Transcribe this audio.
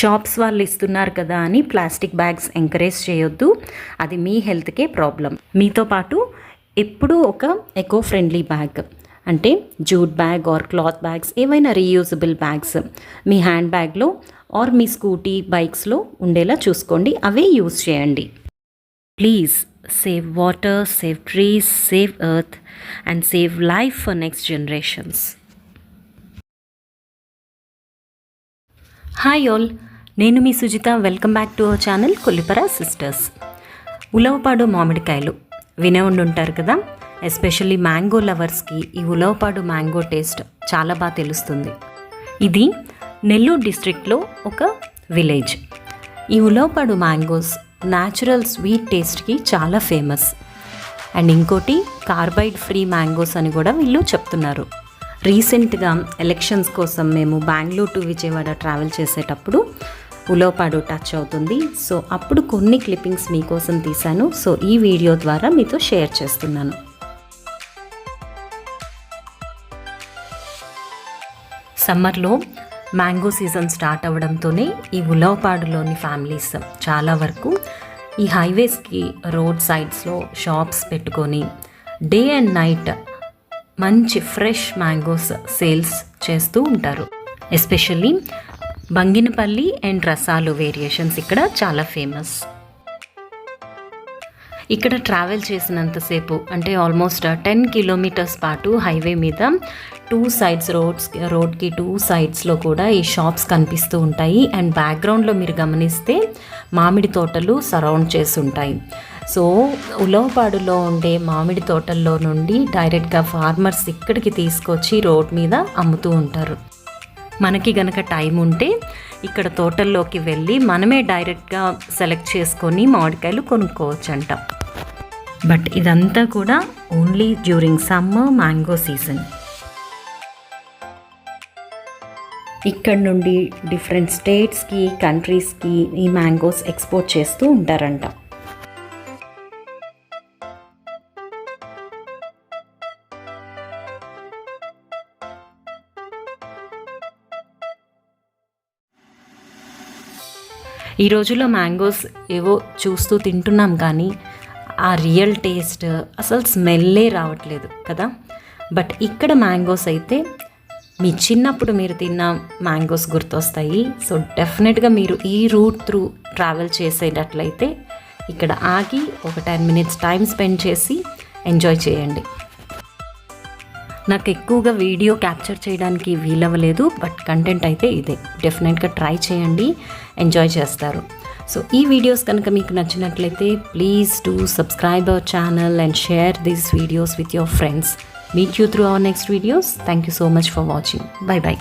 Shops వాళ్ళు ఇస్తున్నారు కదా అని ప్లాస్టిక్ బ్యాగ్స్ ఎంకరేజ్ చేయొద్దు. అది మీ హెల్త్కే ప్రాబ్లం మీతో పాటు ఎప్పుడూ ఒక ఎకో ఫ్రెండ్లీ బ్యాగ్ అంటే jute bag or cloth bags ఏవైనా రీయూజబుల్ బ్యాగ్స్ మీ హ్యాండ్ బ్యాగ్లో ఆర్ మీ స్కూటీ బైక్స్లో ఉండేలా చూసుకోండి. అవే యూజ్ చేయండి. Please save water save trees save earth and save life for next generations. Hi all నేను మీ Sujitha. Welcome back to our channel Kollipara sisters Ulavapadu మామిడికాయలు వినే ఉండి ఉంటారు కదా ఎస్పెషల్లీ మ్యాంగో లవర్స్కి ఈ ఉలవపాడు మ్యాంగో టేస్ట్ చాలా బాగా తెలుస్తుంది. ఇది నెల్లూరు డిస్ట్రిక్ట్లో ఒక విలేజ్ ఈ ఉలవపాడు మ్యాంగోస్ న్యాచురల్ స్వీట్ టేస్ట్కి చాలా ఫేమస్ అండ్ ఇంకోటి కార్బైడ్ ఫ్రీ మ్యాంగోస్ అని కూడా వీళ్ళు చెప్తున్నారు. రీసెంట్గా ఎలక్షన్స్ కోసం మేము బెంగళూరు టు విజయవాడ ట్రావెల్ చేసేటప్పుడు ఉలోపాడు టచ్ అవుతుంది. సో అప్పుడు కొన్ని క్లిప్పింగ్స్ మీకోసం తీశాను. సో ఈ వీడియో ద్వారా మీతో షేర్ చేస్తున్నాను. సమ్మర్లో మ్యాంగో సీజన్ స్టార్ట్ అవ్వడంతోనే ఈ ఉలవపాడులోని ఫ్యామిలీస్ చాలా వరకు ఈ హైవేస్కి రోడ్ సైడ్స్లో షాప్స్ పెట్టుకొని డే అండ్ నైట్ మంచి ఫ్రెష్ మ్యాంగోస్ సేల్స్ చేస్తూ ఉంటారు. ఎస్పెషల్లీ బంగినపల్లి అండ్ రసాలు వేరియేషన్స్ ఇక్కడ చాలా ఫేమస్. ఇక్కడ ట్రావెల్ చేసినంతసేపు అంటే ఆల్మోస్ట్ టెన్ కిలోమీటర్స్ పాటు హైవే మీద టూ సైడ్స్ రోడ్స్ రోడ్కి టూ సైడ్స్లో కూడా ఈ షాప్స్ కనిపిస్తూ ఉంటాయి. అండ్ బ్యాక్గ్రౌండ్లో మీరు గమనిస్తే మామిడి తోటలు సరౌండ్ చేసి ఉంటాయి. సో ఉలవపాడులో ఉండే మామిడి తోటల్లో నుండి డైరెక్ట్గా ఫార్మర్స్ ఇక్కడికి తీసుకొచ్చి రోడ్ మీద అమ్ముతూ ఉంటారు. మనకి గనక టైం ఉంటే ఇక్కడ తోటల్లోకి వెళ్ళి మనమే డైరెక్ట్గా సెలెక్ట్ చేసుకొని మామిడికాయలు కొనుక్కోవచ్చంట. బట్ ఇదంతా కూడా only during summer mango season. ఇక్కడ నుండి డిఫరెంట్ స్టేట్స్కి కంట్రీస్కి ఈ మ్యాంగోస్ ఎక్స్పోర్ట్ చేస్తూ ఉంటారంట. ఈ రోజుల్లో మ్యాంగోస్ ఏవో చూస్తూ తింటున్నాం కానీ ఆ రియల్ టేస్ట్ అసలు స్మెల్లే రావట్లేదు కదా. బట్ ఇక్కడ మ్యాంగోస్ అయితే మీ చిన్నప్పుడు మీరు తిన్న మ్యాంగోస్ గుర్తొస్తాయి. సో డెఫినెట్గా మీరు ఈ రూట్ త్రూ ట్రావెల్ చేసేటట్లయితే ఇక్కడ ఆగి ఒక టెన్ మినిట్స్ టైం స్పెండ్ చేసి ఎంజాయ్ చేయండి. నాకు ఎక్కువగా వీడియో క్యాప్చర్ చేయడానికి వీలవ్వలేదు బట్ కంటెంట్ అయితే ఇదే. డెఫినెట్గా ట్రై చేయండి. ఎంజాయ్ చేస్తారు. సో ఈ వీడియోస్ కనుక మీకు నచ్చినట్లయితే please do subscribe our channel and share these videos with your friends. Meet you through our next videos. Thank you so much for watching. Bye bye.